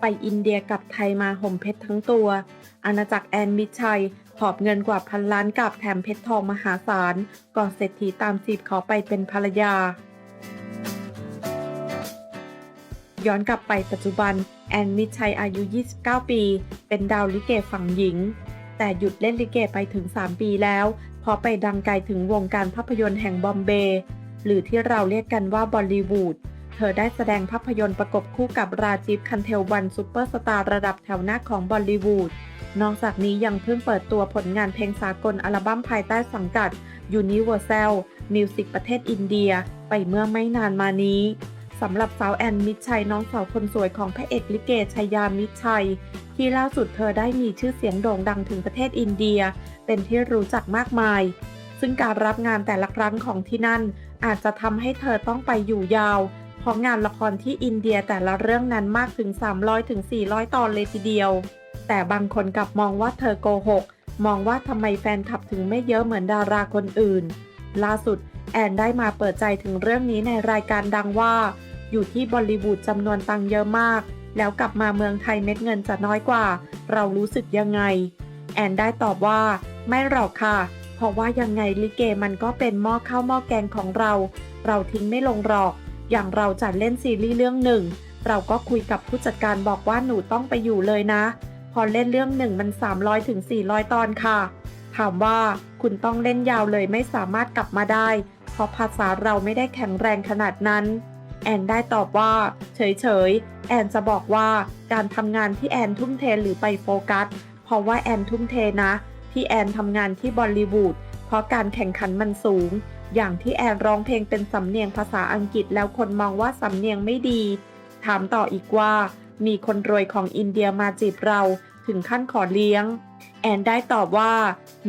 ไปอินเดียกลับไทยมาห่มเพชรทั้งตัว อาณาจักรแอนมิชัยหอบเงินกว่าพันล้านกับแถมเพชรทองมหาศาล ก่อนเศรษฐีตามจีบขอไปเป็นภรรยา ย้อนกลับไปปัจจุบัน แอนมิชัยอายุ 29 ปี เป็นดาวลิเกฝั่งหญิง แต่หยุดเล่นลิเกไปถึง 3 ปีแล้วเพราะไปดังไกลถึงวงการภาพยนตร์แห่งบอมเบย์ หรือที่เราเรียกกันว่าบอลลีวูด เธอได้แสดงภาพยนตร์ประกบคู่กับราจีฟคันเทลวันซูเปอร์สตาร์ระดับแถวหน้าของบอลลีวูด นอกจากนี้ยังเพิ่งเปิดตัวผลงานเพลงสากลอัลบั้มภายใต้สังกัด Universal Music ประเทศอินเดีย ไปเมื่อไม่นานมานี้สำหรับสาวแอนมิตรชัยน้องสาวคนสวยของพระเอกลิเกชัยยามิตรชัย ที่ล่าสุดเธอได้มีชื่อเสียงโด่งดังถึงประเทศอินเดีย เป็นที่รู้จักมากมาย ซึ่งการรับงานแต่ละครั้งของที่นั่น อาจจะทำให้เธอต้องไปอยู่ยาว เพราะงานละครที่อินเดียแต่ละเรื่องนั้นมากถึง 300ถึง400ตอนเลยทีเดียว แต่บางคนกลับมองว่าเธอโกหก มองว่าทำไมแฟนคลับถึงไม่เยอะเหมือนดาราคนอื่น ล่าสุดแอนได้มาเปิดใจถึงเรื่องนี้ในรายการดังว่า อยู่ที่บอลลีวูดจำนวนตังค์เยอะมาก แล้วกลับมาเมืองไทยเม็ดเงินจะน้อยกว่า เรารู้สึกยังไง แอนได้ตอบว่า ไม่หรอกค่ะ ราะว่ายังไงลิเกมันก็เป็นหม้อข้าวหม้อแกงของเรา เราทิ้งไม่ลงหรอก อย่างเราจัดเล่นซีรีส์เรื่องหนึ่ง เราก็คุยกับผู้จัดการบอกว่าหนูต้องไปอยู่เลยนะ พอเล่นเรื่องหนึ่งมัน 300ถึง400 ตอนค่ะ ถามว่าคุณต้องเล่นยาวเลยไม่สามารถกลับมาได้ เพราะภาษาเราไม่ได้แข็งแรงขนาดนั้น แอนได้ตอบว่า เฉยๆ แอนจะบอกว่าการทำงานที่แอนทุ่มเทหรือไปโฟกัส เพราะว่าแอนทุ่มเทนะ ที่แอนทำงานที่บอลลีวูดเพราะการแข่งขันมันสูง อย่างที่แอนร้องเพลงเป็นสำเนียงภาษาอังกฤษแล้วคนมองว่าสำเนียงไม่ดี ถามต่ออีกว่า มีคนรวยของอินเดียมาจีบเราถึงขั้นขอเลี้ยง แอนได้ตอบว่า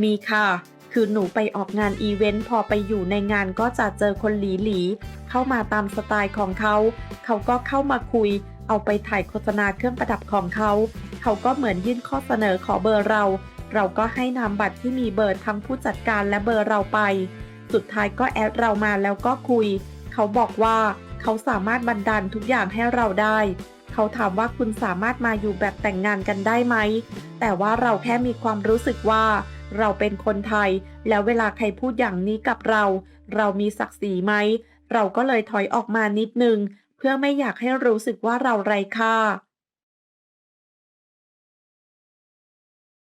มีค่ะ คือหนูไปออกงานอีเวนต์พอไปอยู่ในงานก็จะเจอคนหลีหลีเข้ามาตามสไตล์ของเขา เขาก็เข้ามาคุย เอาไปถ่ายโฆษณาเครื่องประดับของเขา เขาก็เหมือนยื่นข้อเสนอขอเบอร์เรา เราก็ให้นามบัตรที่มีเบอร์ทั้งผู้จัดการและเบอร์เราไป สุดท้ายก็แอดเรามาแล้วก็คุย เขาบอกว่าเขาสามารถบันดาลทุกอย่างให้เราได้ เขาถามว่าคุณสามารถมาอยู่แบบแต่งงานกันได้ไหม แต่ว่าเราแค่มีความรู้สึกว่าเราเป็นคนไทย แล้วเวลาใครพูดอย่างนี้กับเรา เรามีศักดิ์ศรีไหม เราก็เลยถอยออกมานิดนึง เพื่อไม่อยากให้รู้สึกว่าเราไร้ค่า